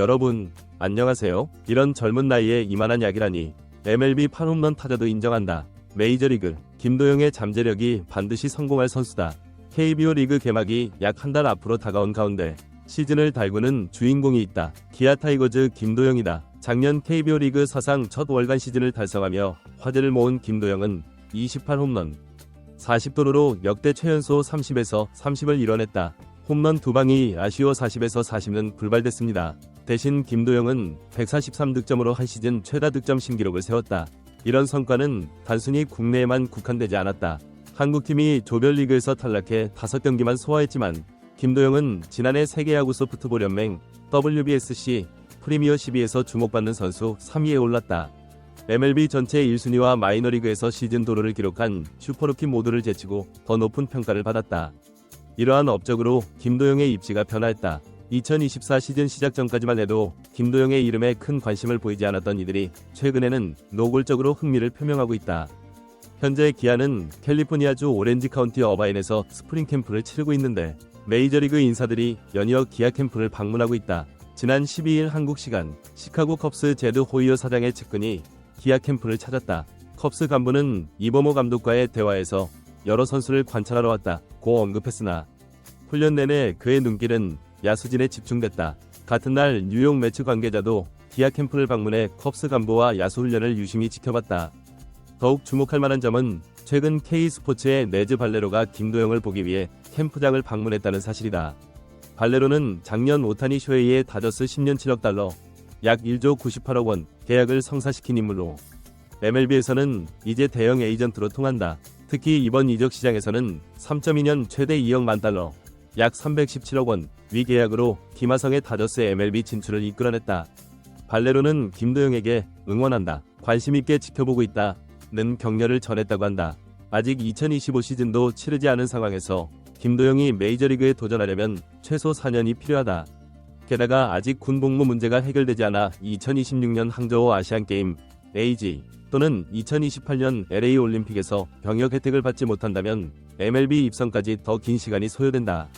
여러분, 안녕하세요. 이런 젊은 나이에 이만한 약이라니. MLB 8홈런 타자도 인정한다. 메이저리그, 김도영의 잠재력이 반드시 성공할 선수다. KBO 리그 개막이 약 한 달 앞으로 다가온 가운데 시즌을 달구는 주인공이 있다. 기아 타이거즈 김도영이다. 작년 KBO 리그 사상 첫 월간 시즌을 달성하며 화제를 모은 김도영은 28홈런, 40도루로 역대 최연소 30에서 30을 이뤄냈다. 홈런 두 방이 아쉬워 40에서 40는 불발됐습니다. 대신 김도영은 143득점으로 한 시즌 최다 득점 신기록을 세웠다. 이런 성과는 단순히 국내에만 국한되지 않았다. 한국팀이 조별리그에서 탈락해 5경기만 소화했지만 김도영은 지난해 세계야구 소프트볼 연맹 WBSC 프리미어 12에서 주목받는 선수 3위에 올랐다. MLB 전체 1순위와 마이너리그에서 시즌 도루를 기록한 슈퍼루키 모두를 제치고 더 높은 평가를 받았다. 이러한 업적으로 김도영의 입지가 변화했다. 2024 시즌 시작 전까지만 해도 김도영의 이름에 큰 관심을 보이지 않았던 이들이 최근에는 노골적으로 흥미를 표명하고 있다. 현재 기아는 캘리포니아주 오렌지 카운티 어바인에서 스프링 캠프를 치르고 있는데 메이저리그 인사들이 연이어 기아 캠프를 방문하고 있다. 지난 12일 한국 시간 시카고 컵스 제드 호이어 사장의 측근이 기아 캠프를 찾았다. 컵스 간부는 이범호 감독과의 대화에서 여러 선수를 관찰하러 왔다. 고 언급했으나 훈련 내내 그의 눈길은 야수진에 집중됐다. 같은 날 뉴욕 매치 관계자도 기아 캠프를 방문해 컵스 간부와 야수 훈련을 유심히 지켜봤다. 더욱 주목할 만한 점은 최근 K스포츠의 네즈 발레로가 김도영을 보기 위해 캠프장을 방문했다는 사실이다. 발레로는 작년 오타니 쇼헤이의 다저스 10년 7억 달러, 약 1조 98억 원 계약을 성사시킨 인물로 MLB에서는 이제 대형 에이전트로 통한다. 특히 이번 이적 시장에서는 3.2년 최대 2억 만 달러, 약 317억 원 위계약으로 김하성의 다저스 MLB 진출을 이끌어냈다. 발레로는 김도영에게 응원한다. 관심 있게 지켜보고 있다. 는 격려를 전했다고 한다. 아직 2025 시즌도 치르지 않은 상황에서 김도영이 메이저리그에 도전하려면 최소 4년이 필요하다. 게다가 아직 군 복무 문제가 해결되지 않아 2026년 항저우 아시안게임 AG 또는 2028년 LA 올림픽에서 병역 혜택을 받지 못한다면 MLB 입성까지 더 긴 시간이 소요된다.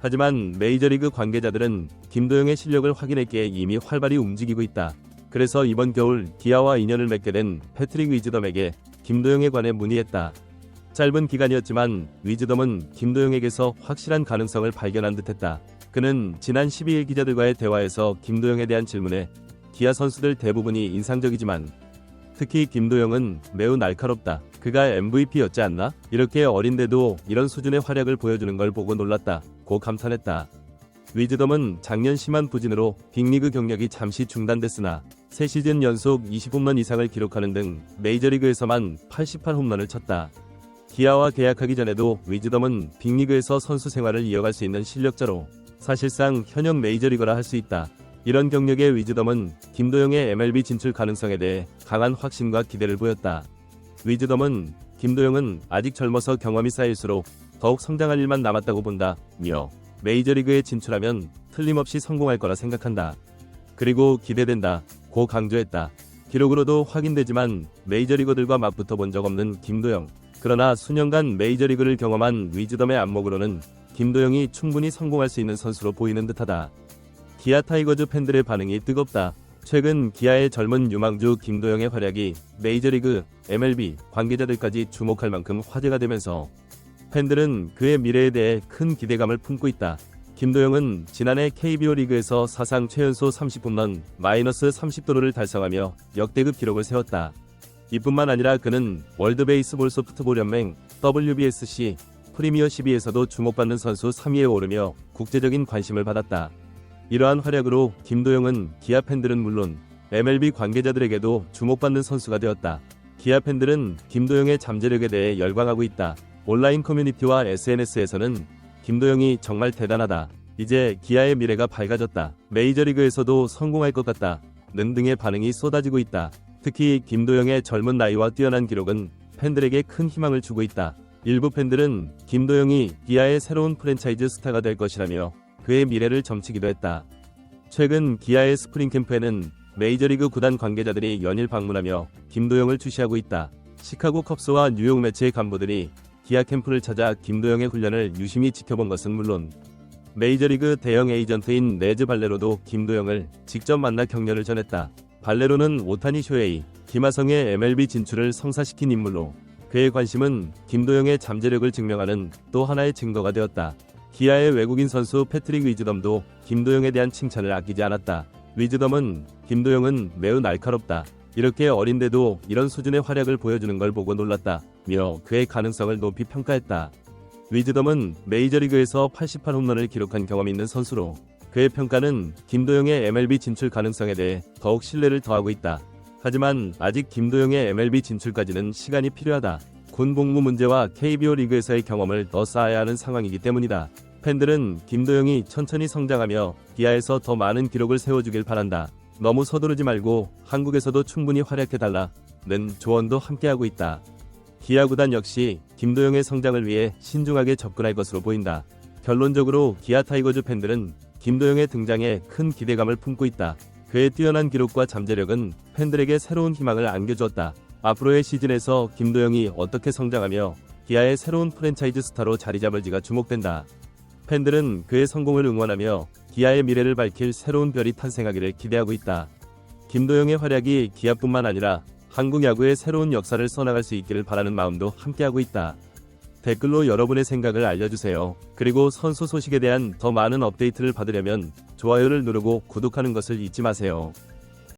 하지만 메이저리그 관계자들은 김도영의 실력을 확인했기에 이미 활발히 움직이고 있다. 그래서 이번 겨울 기아와 인연을 맺게 된 패트릭 위즈덤에게 김도영에 관해 문의했다. 짧은 기간이었지만 위즈덤은 김도영에게서 확실한 가능성을 발견한 듯했다. 그는 지난 12일 기자들과의 대화에서 김도영에 대한 질문에 기아 선수들 대부분이 인상적이지만 특히 김도영은 매우 날카롭다. 그가 MVP였지 않나? 이렇게 어린데도 이런 수준의 활약을 보여주는 걸 보고 놀랐다. 고 감탄했다. 위즈덤은 작년 심한 부진으로 빅리그 경력이 잠시 중단됐으나 새 시즌 연속 20홈런 이상을 기록하는 등 메이저리그에서만 88홈런을 쳤다. 기아와 계약하기 전에도 위즈덤은 빅리그에서 선수 생활을 이어갈 수 있는 실력자로 사실상 현역 메이저리거라 할 수 있다. 이런 경력의 위즈덤은 김도영의 MLB 진출 가능성에 대해 강한 확신과 기대를 보였다. 위즈덤은 김도영은 아직 젊어서 경험이 쌓일수록 더욱 성장할 일만 남았다고 본다 며 메이저리그에 진출하면 틀림없이 성공할 거라 생각한다. 그리고 기대된다. 고 강조했다. 기록으로도 확인되지만 메이저리거들과 맞붙어 본 적 없는 김도영. 그러나 수년간 메이저리그를 경험한 위즈덤의 안목으로는 김도영이 충분히 성공할 수 있는 선수로 보이는 듯하다. 기아 타이거즈 팬들의 반응이 뜨겁다. 최근 기아의 젊은 유망주 김도영의 활약이 메이저리그, MLB 관계자들까지 주목할 만큼 화제가 되면서 팬들은 그의 미래에 대해 큰 기대감을 품고 있다. 김도영은 지난해 KBO 리그에서 사상 최연소 30홈런 마이너스 30도루를 달성하며 역대급 기록을 세웠다. 이뿐만 아니라 그는 월드 베이스볼 소프트볼 연맹 WBSC 프리미어 12에서도 주목받는 선수 3위에 오르며 국제적인 관심을 받았다. 이러한 활약으로 김도영은 기아 팬들은 물론 MLB 관계자들에게도 주목받는 선수가 되었다. 기아 팬들은 김도영의 잠재력에 대해 열광하고 있다. 온라인 커뮤니티와 SNS에서는 김도영이 정말 대단하다. 이제 기아의 미래가 밝아졌다. 메이저리그에서도 성공할 것 같다. 는 등의 반응이 쏟아지고 있다. 특히 김도영의 젊은 나이와 뛰어난 기록은 팬들에게 큰 희망을 주고 있다. 일부 팬들은 김도영이 기아의 새로운 프랜차이즈 스타가 될 것이라며 그의 미래를 점치기도 했다. 최근 기아의 스프링 캠프에는 메이저리그 구단 관계자들이 연일 방문하며 김도영을 주시하고 있다. 시카고 컵스와 뉴욕 매치의 간부들이 기아 캠프를 찾아 김도영의 훈련을 유심히 지켜본 것은 물론 메이저리그 대형 에이전트인 네즈 발레로도 김도영을 직접 만나 격려를 전했다. 발레로는 오타니 쇼헤이, 김하성의 MLB 진출을 성사시킨 인물로 그의 관심은 김도영의 잠재력을 증명하는 또 하나의 증거가 되었다. 기아의 외국인 선수 패트릭 위즈덤도 김도영에 대한 칭찬을 아끼지 않았다. 위즈덤은 김도영은 매우 날카롭다. 이렇게 어린데도 이런 수준의 활약을 보여주는 걸 보고 놀랐다. 며 그의 가능성을 높이 평가했다. 위즈덤은 메이저리그에서 88홈런을 기록한 경험이 있는 선수로 그의 평가는 김도영의 MLB 진출 가능성에 대해 더욱 신뢰를 더하고 있다. 하지만 아직 김도영의 MLB 진출까지는 시간이 필요하다. 군 복무 문제와 KBO 리그에서의 경험을 더 쌓아야 하는 상황이기 때문이다. 팬들은 김도영이 천천히 성장하며 기아에서 더 많은 기록을 세워주길 바란다. 너무 서두르지 말고 한국에서도 충분히 활약해달라는 조언도 함께하고 있다. 기아 구단 역시 김도영의 성장을 위해 신중하게 접근할 것으로 보인다. 결론적으로 기아 타이거즈 팬들은 김도영의 등장에 큰 기대감을 품고 있다. 그의 뛰어난 기록과 잠재력은 팬들에게 새로운 희망을 안겨주었다. 앞으로의 시즌에서 김도영이 어떻게 성장하며 기아의 새로운 프랜차이즈 스타로 자리 잡을지가 주목된다. 팬들은 그의 성공을 응원하며 기아의 미래를 밝힐 새로운 별이 탄생하기를 기대하고 있다. 김도영의 활약이 기아뿐만 아니라 한국 야구의 새로운 역사를 써나갈 수 있기를 바라는 마음도 함께하고 있다. 댓글로 여러분의 생각을 알려주세요. 그리고 선수 소식에 대한 더 많은 업데이트를 받으려면 좋아요를 누르고 구독하는 것을 잊지 마세요.